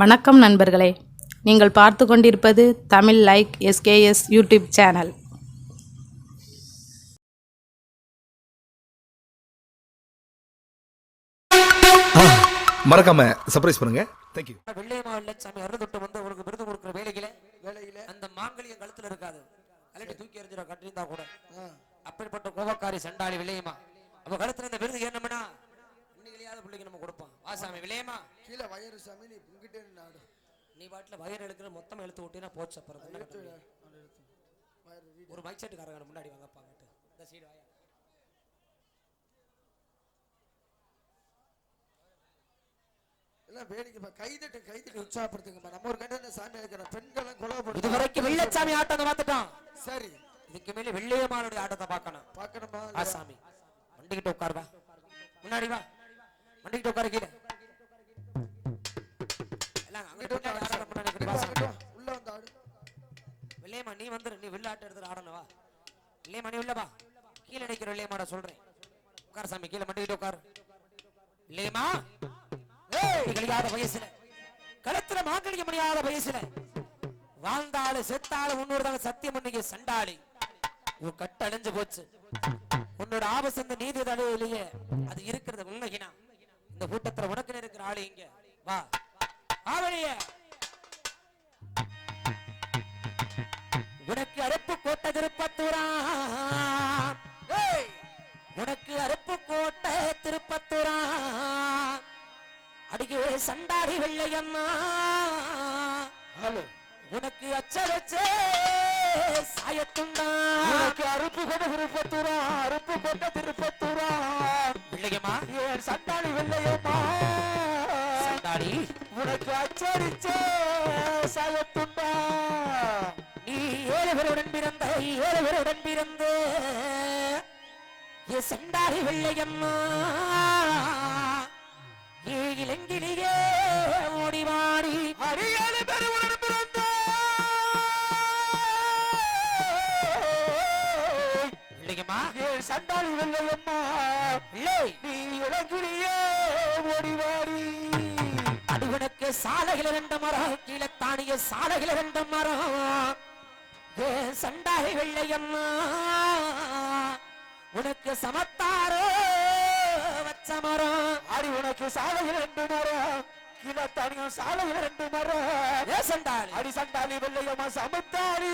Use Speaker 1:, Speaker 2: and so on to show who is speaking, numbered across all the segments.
Speaker 1: வணக்கம் நண்பர்களே. நீங்கள் பார்த்து கொண்டிருப்பது Tamil like SKS YouTube channel.
Speaker 2: மறக்காம சர்ப்ரைஸ் பண்ணுங்க. தேங்க்யூ
Speaker 3: வெள்ளையமா வெள்ளச்சாமி அருந்தொட்டு வந்து அவருக்கு விருது கொடுக்குற வேலையில வேலையில அந்த மாங்கல்யம் கழுத்துல இருக்காது. அல்லாட்டி தூக்கி எறிஞ்சிட கட்டியிருந்தா கூட. அப்படிப்பட்ட கோபக்காரி சண்டாளி விளையமா அவ கழுத்துல இந்த விருது ஏன்னம்னா இன்னைக்கு பிள்ளைக்கு நம்ம கொடுப்போம். வாசாமி விளையமா
Speaker 4: கீழே வயறு சாமி நீ உங்ககிட்ட நாடு
Speaker 3: நீ பாட்டுல வயிறு எடுக்கிற மொத்தம் எழுத்து விட்டீங்கன்னா போச்சு அப்புறம்? ஒரு மைக் செட்டுக்காரங்க முன்னாடி வாங்கப்பாங்கட்டு இந்த சைடு வாயா.
Speaker 4: எல்லாம் வேடிக்கை கைதட்டு கைதட்டு உற்சாகப்படுத்துங்கம்மா நம்ம ஒரு கண்ட சாமி இருக்கிற பெண்களும் குலப்படுத்து
Speaker 3: இதுவரைக்கும் வெள்ளச்சாமி ஆட்டத்தை பார்த்துட்டோம்.
Speaker 4: சரி.
Speaker 3: இதுக்கு மேல வெள்ளையம்மாளுடைய ஆட்டத்தை பார்க்கணும்.
Speaker 4: பார்க்கணுமா?
Speaker 3: ஆசாமி வண்டிக்கிட்ட உட்கார் வா. முன்னாடி வா. வண்டிக்கிட்ட உட்கார கீழே எல்லாம்
Speaker 4: உள்ள
Speaker 3: வெள்ளையம்மா நீ வந்துரு நீ வில்லாட்டு எடுத்து எடுத்துட்டு ஆடணும் வா வெள்ளையம்மா நீ உள்ள வா கீழே நிக்கிற வெள்ளையம்மாட சொல்றேன் உட்கார சாமி கீழே மண்டிக்கிட்டு உட்காரு வெள்ளையம்மா ஏய் கழியாத வயசுல கழுத்துல மாக்களிக்க முடியாத வயசுல வாழ்ந்தாளு செத்தாளு தாங்க சத்தியம் பண்ணிக்க சண்டாளி. உன் கட்டு அழிஞ்சு போச்சு. உன்னோட ஆபசந்த நீதி இல்லையே. அது இருக்கிறது உண்மைகினா இந்த கூட்டத்துல உனக்கு இருக்கிற ஆளு இங்க. வா. ஆவணிய. உனக்கு அறுப்பு கோட்டை திருப்பத்தூரா! உனக்கு அறுப்பு கோட்டை திருப்பத்தூரா அடியே சண்டாடி வெள்ளையம்மா.
Speaker 4: ஹலோ
Speaker 3: உனக்கு அச்சடிச்சே சாயத்துண்டா.
Speaker 4: உனக்கு அருப்பு கொண்ட திருப்பத்தூரா அருப்பு கொண்ட உனக்கு அச்சரிச்சே சாயத்துண்டா
Speaker 3: நீ ஏழு பேருடன் பிறந்த ஏழு பேருடன் பிறந்த ஏ சண்டாடி வெள்ளையம்மா. ஏ இளங்கிலேயே ஓடிவாடி
Speaker 4: அரியாத பெருவுடன் பிறந்த.
Speaker 3: வெள்ளையம்மா.
Speaker 4: ஏ சண்டாளி வெள்ளையம்மா.
Speaker 3: இல்லை
Speaker 4: நீ இளங்கிலேயே ஓடிவாடி
Speaker 3: அது உனக்கு சாலைகள் ரெண்டு மரம் கீழே தானிய சாலைகள் ரெண்டு மரம். ஏ சண்டாடி வெள்ளையம்மா உனக்கு சமத்தாரோ வச்ச மரம்.
Speaker 4: அடி உனக்கு சாலையில் ரெண்டு மரம் கீழே தனியும் சாலையில் ரெண்டு மரம்.
Speaker 3: ஏ சண்டாளி.
Speaker 4: அடி சண்டாளி வெள்ளையம்மா சமத்தாரி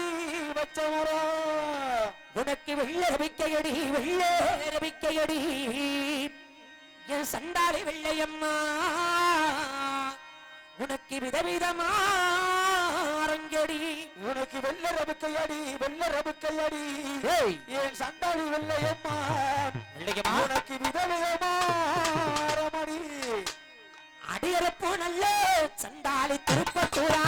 Speaker 4: வச்ச மரம்.
Speaker 3: உனக்கு வெள்ள ரபிக்கையடி வெள்ள ரபிக்கையடி. என் சண்டாளி வெள்ளையம்மா உனக்கு விதவிதமா அரங்கடி
Speaker 4: உனக்கு வெள்ள ரபுக்கையடி வெள்ள ரபுக்கையடி என் சண்டாளி வெள்ளையம்மா. உனக்கு விதவிதமா அரமணி
Speaker 3: அடியரப்பு நல்ல சண்டாளி திருப்பத்தூரா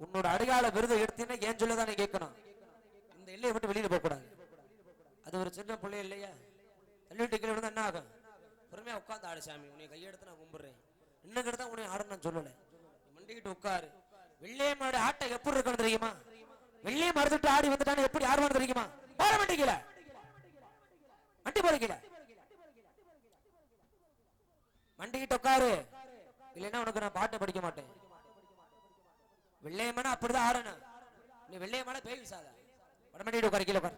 Speaker 3: உன்னோட அடையாள விருதை எடுத்தீங்கன்னா ஏன் சொல்ல தானே கேட்கணும்? இந்த எல்லையை விட்டு வெளியில போக கூடாது அது ஒரு சின்ன பிள்ளை இல்லையா? தள்ளிட்டு கீழே விழுந்தா என்ன ஆகும்? பொறுமையா உட்காந்து ஆடு சாமி உன்னை கையெடுத்து நான் கும்பிடுறேன். இன்னும் தான் உன்னை ஆட நான் சொல்லல. மண்டிக்கிட்டு உட்காரு. வெள்ளைய மாடு ஆட்டை எப்படி இருக்கணும் தெரியுமா? வெள்ளைய மறுத்துட்டு ஆடி வந்துட்டான்னு எப்படி ஆடுவான்னு தெரியுமா? போற மாட்டேங்கல மண்டி போறீங்களா மண்டிக்கிட்டு உட்காரு. இல்லைன்னா உனக்கு நான் பாட்டை படிக்க மாட்டேன். வெள்ளையம்மனா அப்படிதான் ஆடணும் நீ வெள்ளையமான பேய் விசாத வடமண்டிட்டு உட்காரு கீழே உட்காரு.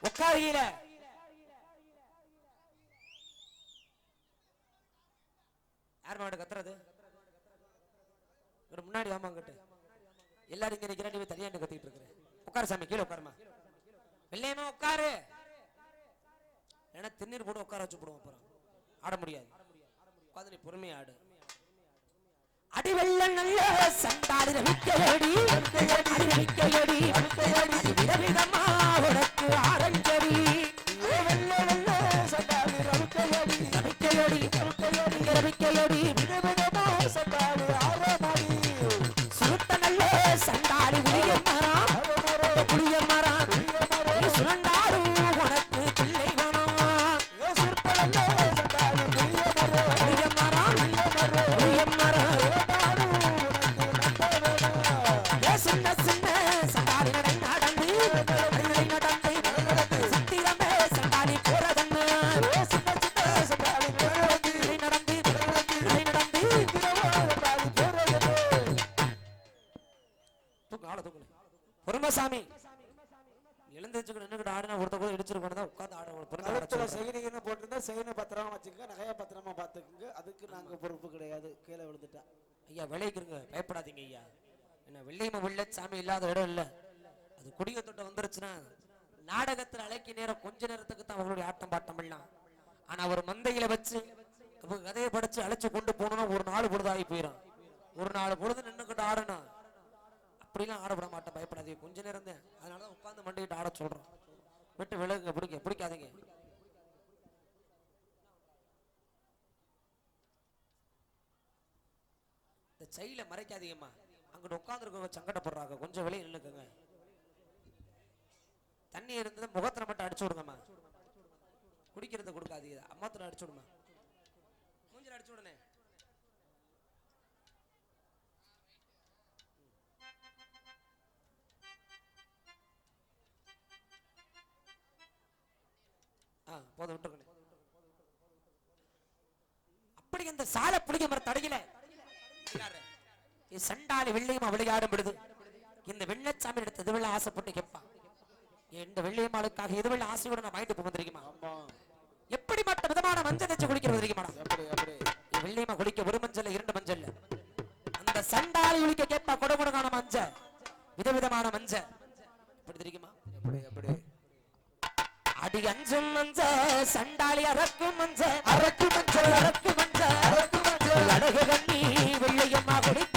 Speaker 3: உட்காரு கீழே. யார் மாவட்ட கத்துறது? இவரு முன்னாடி வாமா அங்கிட்டு. எல்லாரும் இங்க நிக்கிறேன் நீ தனியா கத்திட்டு இருக்கிற. உட்காரு சாமி கீழே உட்காருமா. வெள்ளையமா உட்காரு. ஏன்னா திண்ணீர் போட்டு உட்கார வச்சு போடுவோம் அப்புறம். ஆட முடியாது. உட்காந்து நீ பொறுமையா ஆடு. அடி நல்ல சண்டாடி ரவிக்கையடி அடி ரவிக்கையடி விதவிதமா
Speaker 5: செயினிங்கன்னு போட்டிருந்தா செயினை பத்திரமா வச்சுக்கோங்க நகைய பத்திரமா பார்த்துக்குங்க. அதுக்கு நாங்க பொறுப்பு கிடையாது. கீழே விழுந்துட்டா.
Speaker 3: ஐயா விளைக்குறங்க பயப்படாதீங்க ஐயா. என்ன வெள்ளையம்ம வெள்ள சாமி இல்லாத இடம் இல்ல. அது குடிய தொட்ட வந்துருச்சுன்னா நாடகத்துல அழைக்க நேரம் கொஞ்ச நேரத்துக்கு தான் அவங்களுடைய ஆட்டம் பாட்டம் எல்லாம். ஆனா ஒரு மந்தையில வச்சு கதையை படிச்சு அழைச்சு கொண்டு போனோம்னா ஒரு நாலு பொழுதாகி போயிடும் ஒரு நாலு பொழுது நின்னுக்கிட்டு ஆடணும். அப்படிலாம் ஆடப்பட மாட்டேன். பயப்படாதீங்க. கொஞ்ச நேரம் தான். அதனாலதான் உட்காந்து மண்டிக்கிட்டு ஆட சொல்றோம். விட்டு விலகுங்க பிடிக்க பிடிக்காதீங்க. இந்த மறைக்காதீங்கம்மா. அங்கிட்டு உட்காந்துருக்கவங்க சங்கடப்படுறாங்க. கொஞ்சம் வெளியே நின்றுக்குங்க தண்ணி இருந்தது முகத்தில் மட்டும் அடிச்சு விடுங்கம்மா. குடிக்கிறத கொடுக்காதீங்க. அம்மாத்தில் அடிச்சு விடுமா? மூஞ்சில் அடிச்சு விடுனே. ஆ போதும் விட்டுருக்கணே அப்படி அந்த சாலை பிடிக்க மரத்தை தடையில சண்டாலி வெள்ளையம்மா விளையாடும் பொழுது இந்த வெள்ளச்சாமி எடுத்து எது வெள்ள ஆசைப்பட்டு கேட்பான்? இந்த வெள்ளையம்மாளுக்காக எது வெள்ள ஆசையோட நான் வாங்கிட்டு போக தெரியுமா?
Speaker 5: ஆமா.
Speaker 3: எப்படிப்பட்ட விதமான மஞ்சள் தச்சு குளிக்கிறது தெரியுமா
Speaker 5: எப்படி எப்படி
Speaker 3: வெள்ளையம்மா குளிக்க ஒரு மஞ்சள் இரண்டு மஞ்சள் அந்த சண்டாலி குளிக்க கேட்பா கொட கொடகான மஞ்சள். விதவிதமான மஞ்சள். எப்படி தெரியுமா?
Speaker 5: எப்படி எப்படி?
Speaker 3: அடி அஞ்சும் மஞ்ச சண்டாளி அரக்கும்
Speaker 5: அரக்கு மஞ்சள்.
Speaker 3: அரக்கு மஞ்ச
Speaker 5: அரக்கு மஞ்சள்.
Speaker 3: அழகு கண்ணி வெள்ளையம்மா குளிக்கு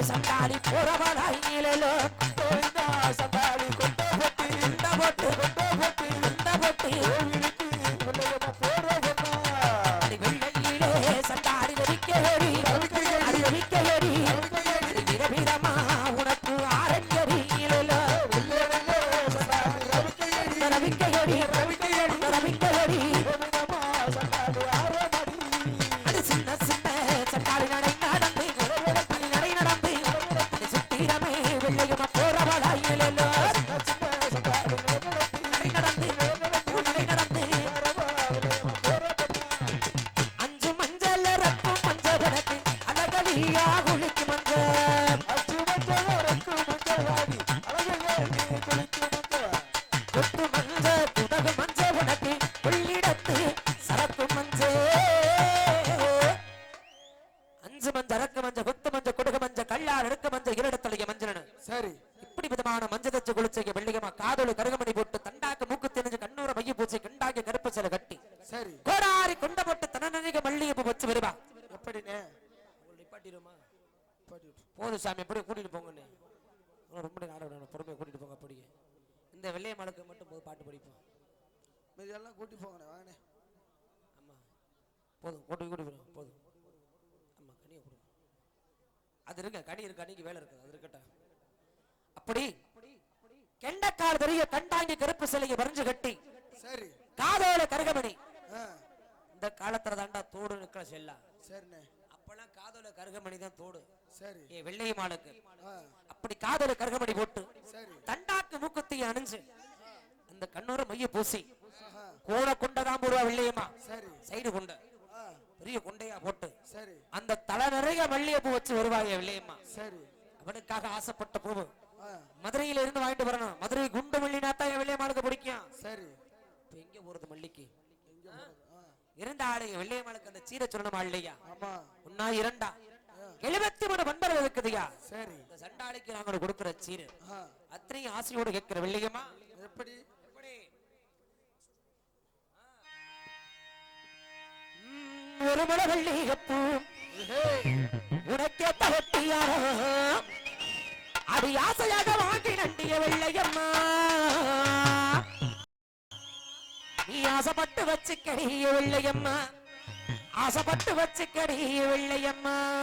Speaker 3: கோவிலுக்கு சண்டாளி போறவளாய் நீலலோ
Speaker 5: கோவிந்தா சரி.
Speaker 3: இப்படி விதமான மஞ்சள் தச்சு குளிச்சைக்கு வெள்ளிகமா காதோடு கருகமணி போட்டு தண்டாக்கு மூக்கு தெரிஞ்சு கண்ணூர மைய பூச்சி கண்டாக்கி கருப்பு சில கட்டி
Speaker 5: சரி.
Speaker 3: கோடாரி கொண்ட போட்டு தனநனிக மல்லிகைப்பூ வச்சு வருவா.
Speaker 5: எப்படினே
Speaker 3: நிப்பாட்டிடுமா போதும் சாமி அப்படியே கூட்டிட்டு போங்கண்ணே. இன்னும் ரொம்ப நேரம் ஆடணும் பொறுமையை கூட்டிட்டு போங்க அப்படியே. இந்த வெள்ளைய மலக்கு மட்டும் போது பாட்டு படிப்போம்.
Speaker 5: மீதி எல்லாம் கூட்டி போங்கண்ணே வாங்கண்ணே.
Speaker 3: ஆமா போதும் கூட்டி கூட்டி போறோம் போதும். ஆமா கனியை கொடுங்க. அது இருக்க கனி இருக்கு கனிக்கு வேலை இருக்குது அது இருக்கட்டும். அப்படி கெண்ட வேக்கால் தெரிய கண்டாங்கி கருப்பு சிலையை வரைஞ்சு கட்டி
Speaker 4: சரி.
Speaker 3: காதோல கருகமணி. இந்த காலத்துல தாண்டா தோடு நிக்கல செல்லா.
Speaker 4: சரிண்ணே.
Speaker 3: அப்பெல்லாம் காதோல கருகமணி தான் தோடு.
Speaker 4: சரி.
Speaker 3: ஏ வெள்ளையம்மாளுக்கு
Speaker 4: ஆ.
Speaker 3: அப்படி காதோல கருகமணி போட்டு தண்டாக்கு மூக்குத்தி அணிஞ்சு அந்த கண்ணோர மைய பூசி கோண கொண்டதான் போடுவா வெள்ளையம்மா?
Speaker 4: சரி.
Speaker 3: சைடு கொண்ட. பெரிய கொண்டையா போட்டு
Speaker 4: சரி.
Speaker 3: அந்த தலை நிறைய மல்லிகைப்பூ வச்சு வருவாங்க வெள்ளையம்மா.
Speaker 4: சரி.
Speaker 3: அவனுக்காக ஆசைப்பட்ட பூவு. மதுரையில இருந்து வாங்கிட்டு வரணும். மதுரை குண்டு மல்லினா தான் என் வெள்ளையம்மாளுக்கு பிடிக்கும்.
Speaker 4: சரி.
Speaker 3: எங்க போறது மல்லிக்கு?
Speaker 4: எங்க போறது? ஆ
Speaker 3: இருந்த ஆளு வெள்ளையம்மாளுக்கு அந்த சீரை சொல்லணுமா இல்லையா ஒன்னா இரண்டா? எழுபத்தி மூணு பண்பர்கள் இருக்குதுயா
Speaker 4: சரி.
Speaker 3: இந்த சண்டாளிக்கு நாங்க கொடுக்கிற சீரு. அத்தனையும் ஆசையோடு கேட்கிற வெள்ளையம்மா?
Speaker 4: எப்படி?
Speaker 3: எப்படி? ஒரு மலை வெள்ளிகப்பூ உனக்கே தகட்டியாரோ? அது ஆசையாக வாங்கி நண்டிய வெள்ளையம்மா. ஆசைப்பட்டு வச்சுக்கடிய வெள்ளையம்மா. ஆசைப்பட்டு வச்சுக்கடிய வெள்ளையம்மா.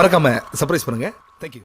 Speaker 2: மறக்காமல் சர்ப்ரைஸ் பண்ணுங்கள் தேங்க்யூ